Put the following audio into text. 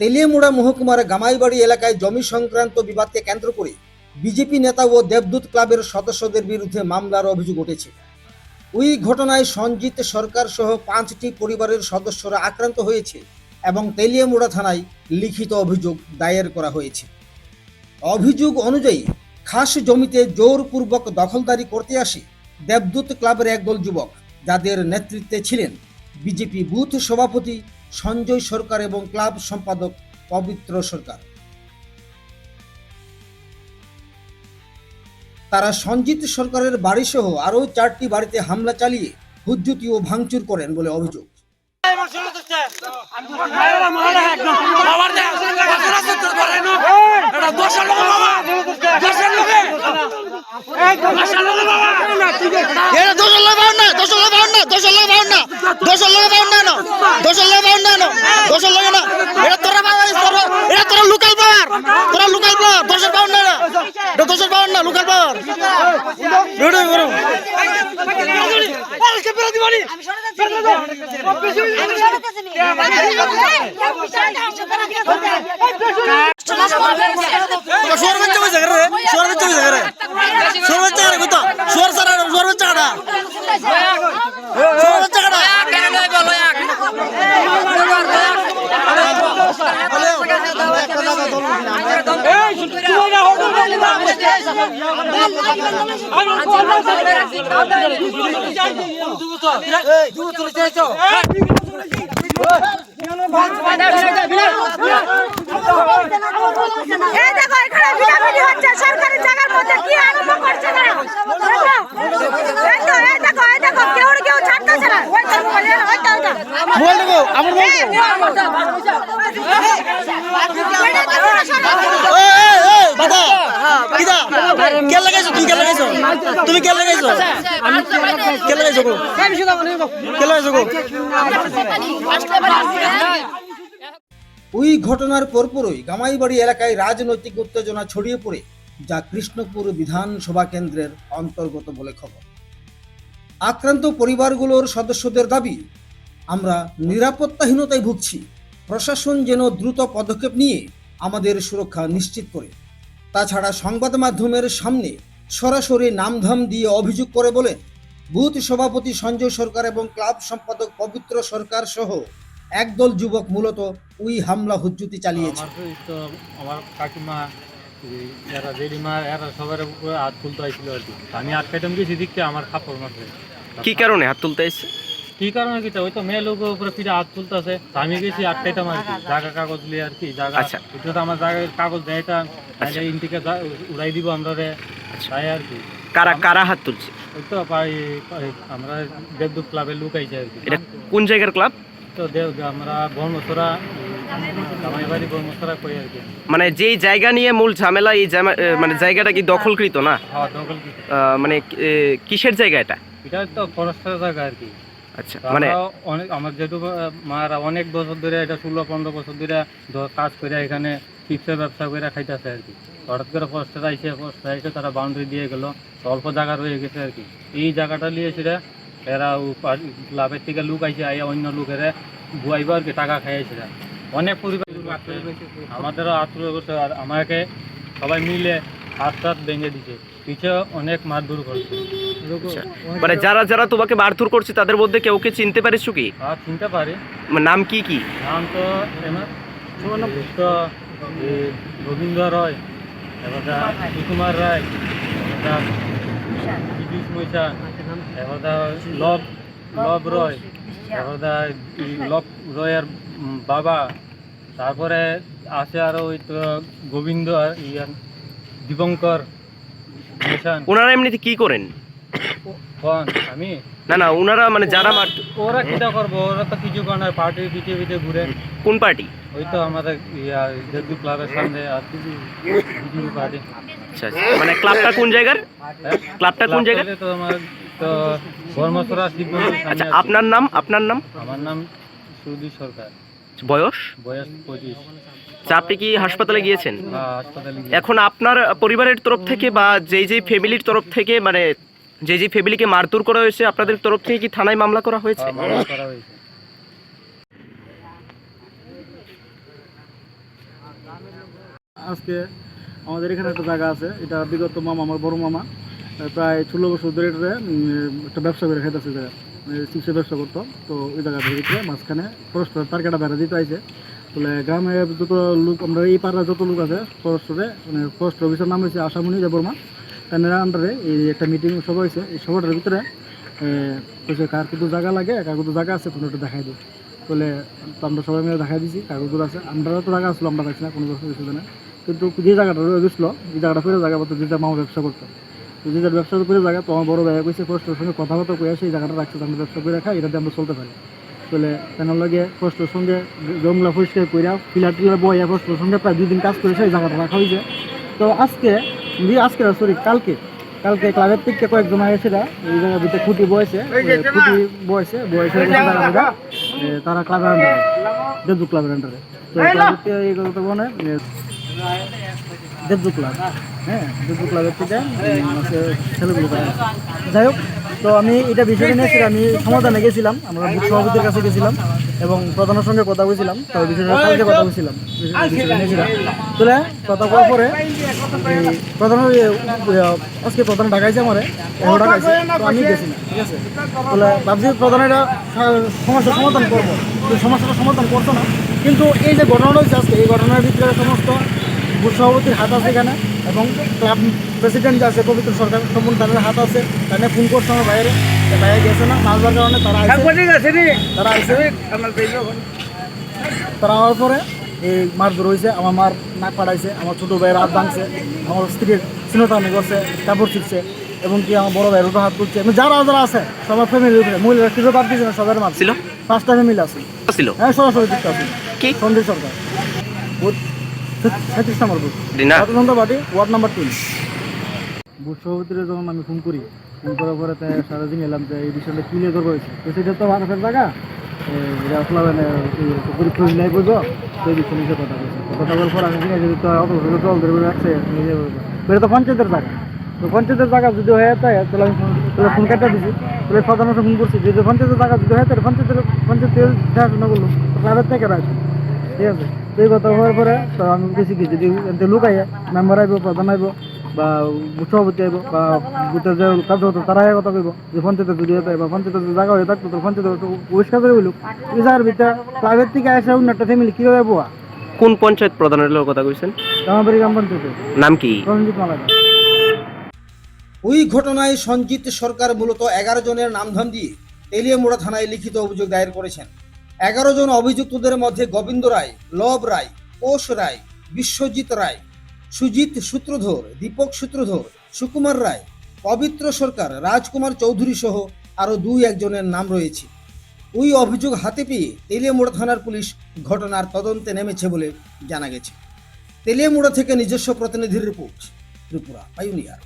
তেলিয়ামুড়া মহকুমার গামাইবাড়ি এলাকায় জমি সংক্রান্ত বিবাদকে কেন্দ্র করে বিজেপি নেতা ও দেবদূত ক্লাবের সদস্যদের বিরুদ্ধে মামলার অভিযোগ উঠেছে। ওই ঘটনায় সঞ্জিত সরকার সহ পাঁচটি পরিবারের সদস্যরা আক্রান্ত হয়েছে এবং তেলিয়ামুড়া থানায় লিখিত অভিযোগ দায়ের করা হয়েছে। অভিযোগ অনুযায়ী খাস জমিতে জোরপূর্বক দখলদারি করতে আসে দেবদূত ক্লাবের একদল যুবক, যাদের নেতৃত্বে ছিলেন বিজেপি বুথ সভাপতি সঞ্জয় সরকার এবং ক্লাব সম্পাদক পবিত্র সরকার। তারা সঞ্জিত সরকারের বাড়িসহ আরও চারটি বাড়িতে হামলা চালিয়ে হুজ্জুতি ও ভাঙচুর করেন বলে অভিযোগ। এটা দোষর লোক পাউন না দোষর লোক পাউন না দোষর লোক পাউন না দোষর লোক পাউন না দোষর লোক পাউন না দোষর লোক না এটা তোরা পাওয়া তোরা এটা তোরা লোকাল পাওয়ার তোরা লোকাল পাওয়ার না এটা দোষর পাউন না লোকাল পাওয়ার রেডি করো সোয়ার বাচ্চা কইছে রে সোয়ার বাচ্চা কইছে রে সোয়ার বাচ্চা রে কইতো সোয়ার সারা সোয়ার বাচ্চা কাটা সোয়ার বাচ্চা কাটা এই দেখো এখানে ভিড়াভিড়ি হচ্ছে সরকারি জায়গার মধ্যে কি আরম্ভ করছে না দেখো এই তো এই দেখো এই দেখো কেউ না কেউ ছাড়তেছে না ওই তো মোবাইল ওই তো ওই তো মোবাইল দেখো আমার মোবাইল এই, এটা দেখো না, সরকারি- এই এই এই বাধা কিদা কে লাগাইছো তুমি কে লাগাইছো তুমি কে কে লাগাইছো গো কে লাগাইছো গো ওই ঘটনার পরপরই গামাইবাড়ি এলাকায় রাজনৈতিক উত্তেজনা ছড়িয়ে পড়ে যা কৃষ্ণপুর বিধানসভা কেন্দ্রের অন্তর্গত বলে খবর। আক্রান্ত পরিবারগুলোর সদস্যদের দাবি আমরা নিরাপত্তাহীনতায় ভুগছি। প্রশাসন যেন দ্রুত পদক্ষেপ নিয়ে আমাদের সুরক্ষা নিশ্চিত করে। তাছাড়া সংবাদ মাধ্যমের সামনে সরাসরি নামধাম দিয়ে অভিযোগ করে বলেন বুথ সভাপতি সঞ্জয় সরকার এবং ক্লাব সম্পাদক পবিত্র সরকার সহ একদল যুবক মূলত ওই হামলা হুজ্জুতি চালিয়েছে। আমার কাকিমা এরা এরা সবার উপরে হাত তুলতে হয়েছিল আর কি। আমি আটকাইতাম গেছি দিকতে আমার কাপড় মারছে কি কারণে হাত তুলতে কি কারণে কি ওই তো মেয়ে লোক উপরে ফিরে হাত তুলতেছে। আমি গেছি আটকাইতাম আর কি জায়গা কাগজ লিয়ে আর কি জায়গা আচ্ছা। এটা তো আমার জায়গায় কাগজ দেয় এটা আচ্ছা। উড়াই দিব আমরা আর কি। কারা কারা হাত তুলছে? ওই তো আমরা দেবদূত ক্লাবে লুক আইছে আর কি। এটা কোন জায়গার ক্লাব? তো দেব আমরা বর্মসরা মানে যেই জায়গা নিয়ে মূল ঝামেলা এই মানে জায়গাটা কি দখলকৃত না? হ্যাঁ মানে কিসের জায়গা এটা? এটা তো ফরেস্টের জায়গা আর কি। আচ্ছা মানে অনেক আমার যেহেতু মারা অনেক বছর ধরে এটা ষোলো পনেরো বছর ধরে কাজ করে এখানে চিপসের ব্যবসা করে খাইতেছে আর কি। হঠাৎ করে ফরেস্টার আইসে ফরেস্টার আইসে তারা বাউন্ডারি দিয়ে গেল। অল্প জায়গা রয়ে গেছে আর কি। এই জায়গাটা নিয়ে সেটা এরা ক্লাবের থেকে লোক আইসে আইয়া অন্য লোকের বুয়াইব আর কি টাকা খাইয়েছিল অনেক পরিবার আমাদেরও আত্মীয় আর আমাকে সবাই মিলে হাত টাত ভেঙে দিছে। পিছে অনেক মারধর করছে। আচ্ছা। মানে যারা যারা তোমাকে মারধর করছে তাদের মধ্যে কেউ কে চিনতে পারিস কি? আর চিনতে পারি। মানে নাম কি কি? নাম তো গোবিন্দ রয়। এবার সুকুমার রায় এবার বিদ্যুৎ মৈশা এবার লব লব রয় এবার লব রয়ের বাবা তারপরে আছে আরও ওই তো গোবিন্দ আর ইয়ার দীপঙ্কর মিশন। ওনারা এমনিতে কি করেন? কোন আমি? না না ওনারা মানে যারা ওরা কিটা করব? ওরা তো কিছু করে না পার্টির পিছিয়ে পিছিয়ে ঘুরে। কোন পার্টি? ওই তো আমাদের ইয়া ক্লাবের সামনে আর বিজেপি পার্টি আচ্ছা আচ্ছা। মানে ক্লাবটা কোন জায়গার? ক্লাবটা কোন জায়গার? তো আমার তো ধর্মসরা শিব মন্দির সামনে আচ্ছা আপনার নাম? আপনার নাম? আমার নাম সুদী সরকার। বয়স? বয়স পঁচিশ। আচ্ছা, আপনি কি হাসপাতালে গিয়েছেন? এখন আপনার পরিবারের তরফ থেকে বা যেই যেই ফ্যামিলির তরফ থেকে মানে যে যে ফ্যামিলিকে মারধর করা হয়েছে আপনাদের তরফ থেকে কি থানায় মামলা করা হয়েছে? হ্যাঁ, মামলা করা হয়েছে। আজকে আমাদের এখানে একটা জায়গা আছে, এটা বিগত মামা, আমার বড় মামা প্রায় ষোলো বছর ধরে এটা একটা ব্যবসা করে খাইতেছে জায়গা চিপসের ব্যবসা করতো। তো ওই জায়গাটা ভিতরে মাঝখানে ফরেস্টার তার কাটা বেড়া দিতে আইছে। তাহলে গ্রামে যত লোক, আমরা এই পাড়ার যত লোক আছে ফরেস্টরে মানে ফরেস্ট অফিসের নাম হয়েছে আশামণি দেবর্মা তাদের আন্ডারে এই একটা মিটিং সভা হয়েছে এই সভাটার ভিতরে কার কিন্তু জায়গা লাগে, কার কিন্তু জায়গা আছে কোনো একটু দেখাই দিই বলে, আমরা সবাই মিলে দেখাই দিছি কাগজ আছে আমরা তো জায়গা আসলো আমরা দেখছি না, কোনো কিছু না কিন্তু যে জায়গাটা রয়ে গেছিল এই জায়গাটা ফেরে জায়গা মতো যেটা মামা ব্যবসা করতো। তো যে ব্যবসা করে জায়গা তো আমার বড় ভাই কইছে ফরেস্টের সঙ্গে কথাবার্তা কয়ে সেই জায়গাটা রাখছে আমরা ব্যবসা করে রাখা এটাতে আমরা চলতে পারি। বলে কেন লাগে ফরেস্টের সঙ্গে জঙ্গলা পরিষ্কার কইরা পিলার টিলার বইয়া ফরেস্টের সঙ্গে প্রায় দুই দিন কাজ করে সেই জায়গাটা রাখা হয়েছে তো আজকে আজকে সরি কালকে কালকে ক্লাবের থেকে কয়েকজন এসেরা এই জায়গার ভিতরে খুঁটি বয়েছে খুঁটি বয়েছে বয়েছে তারা ক্লাবের আন্ডারে দেবদু ক্লাবের আন্ডারে তো এই কথা বলে দেবদু ক্লাব। হ্যাঁ দেবদু ক্লাবের থেকে ছেলেগুলো যাই হোক, তো আমি এটা বিষয় নিয়ে আমি সমাধানে গেছিলাম, আমরা বুথ সভাপতির কাছে গেছিলাম এবং প্রধানের সঙ্গে কথা বলছিলাম, তো বিষয়টা কালকে কথা বলছিলাম তাহলে কথা বলার পরে প্রধান আজকে প্রধান ডাকাইছে আমারে এগারো ডাকাইছে আমি গেছি না, ঠিক আছে? তাহলে ভাবছি প্রধান এটা সমস্যার সমাধান করব। সমস্যাটা সমাধান করতো না। কিন্তু এই যে ঘটনাটা হয়েছে আজকে, এই ঘটনার ভিতরে সমস্ত সভাপতির হাত আছে এখানে এবং ক্লাব প্রেসিডেন্ট যে আছে পবিত্র সরকার সম্পূর্ণ তাদের হাত আছে। তাদের ফোন করছে আমার বাইরে। বাইরে গেছে না মাছ ধরার কারণে তারা আইছে। তারা আইসে তারা হওয়ার পরে এই মারধর হয়েছে আমার মার নাক পাড়াইছে আমার ছোটো ভাইয়ের হাত ভাঙছে আমার স্ত্রীর চিনতামি করছে কাপড় ছিটছে এবং কি আমার বড় ভাইয়ের উপর হাত তুলছে। এবং যারা যারা আছে সবার ফ্যামিলির উপরে মহিলারা কিছু বাদ দিয়েছে না সবার মারছে ছিল? পাঁচটা ফ্যামিলি আছে। ছিল? হ্যাঁ সরাসরি যুক্ত আছে। কি? সন্দীপ সরকার। ছত্রিশ নম্বর বুথ। ওয়ার্ড নাম্বার তিন। বুথ সভাপতির যখন আমি ফোন করি ফোন করার পরে তাই সারাদিন এলাম যে এই বিষয়টা কী নিয়ে হয়েছে। তো সেটা তো মানুষের জায়গা। এটা মানে পরীক্ষা নাই বুঝব সেই বিষয় নিয়ে কথা বলছে। কথা বলার পর আমি করি, তো জল ধরে রাখছে এটা তো পঞ্চায়েতের জায়গা। তো পঞ্চায়েতের জায়গা যদি হয়ে যায় তাহলে আমি ফোন- তাহলে ফোন কাটা দিছি। তাহলে ফোন করছি যদি পঞ্চায়েতের জায়গা যদি হয় তাহলে পঞ্চায়েতের পঞ্চায়েতের দেখাশোনা করল তো ক্লাবের থেকে রাখছি ঠিক আছে? তো এই কথা হওয়ার পরে তো আমি বেশি কি যদি এতে লোক আইয়া মেম্বার আইব প্রধান আইব বা সভাপতি আইব বা বুথের যে কাজ হতো তারা কথা কইব যে পঞ্চায়েতে যদি হতো বা পঞ্চায়েতের যদি জায়গা হয়ে থাকতো তো পঞ্চায়েতে পরিষ্কার করে বলুক। এই জায়গার ভিতরে প্রাইভেট থেকে আসা অন্য একটা ফ্যামিলি কীভাবে বোয়া? কোন পঞ্চায়েত প্রধানের লোক কথা কইছেন? রামাবাড়ি গ্রাম পঞ্চায়েতে। নাম কি? রঞ্জিত মালাকা ওই ঘটনায় সঞ্জিত সরকার মূলত এগারো জনের নামধাম দিয়ে তেলিয়ামুড়া থানায় লিখিত অভিযোগ দায়ের করেছেন। এগারো জন অভিযুক্তদের মধ্যে গোবিন্দ রায়, লব রায়, কোষ রায়, বিশ্বজিৎ রায় সুজিত সূত্রধর, দীপক সূত্রধর, সুকুমার রায়, পবিত্র সরকার, রাজকুমার চৌধুরী সহ আরও দুই একজনের নাম রয়েছে। ওই অভিযোগ হাতে পেয়ে তেলিয়ামুড়া থানার পুলিশ ঘটনার তদন্তে নেমেছে বলে জানা গেছে। তেলিয়ামুড়া থেকে নিজস্ব প্রতিনিধির রিপোর্ট, ত্রিপুরা, পাইউনিয়ার।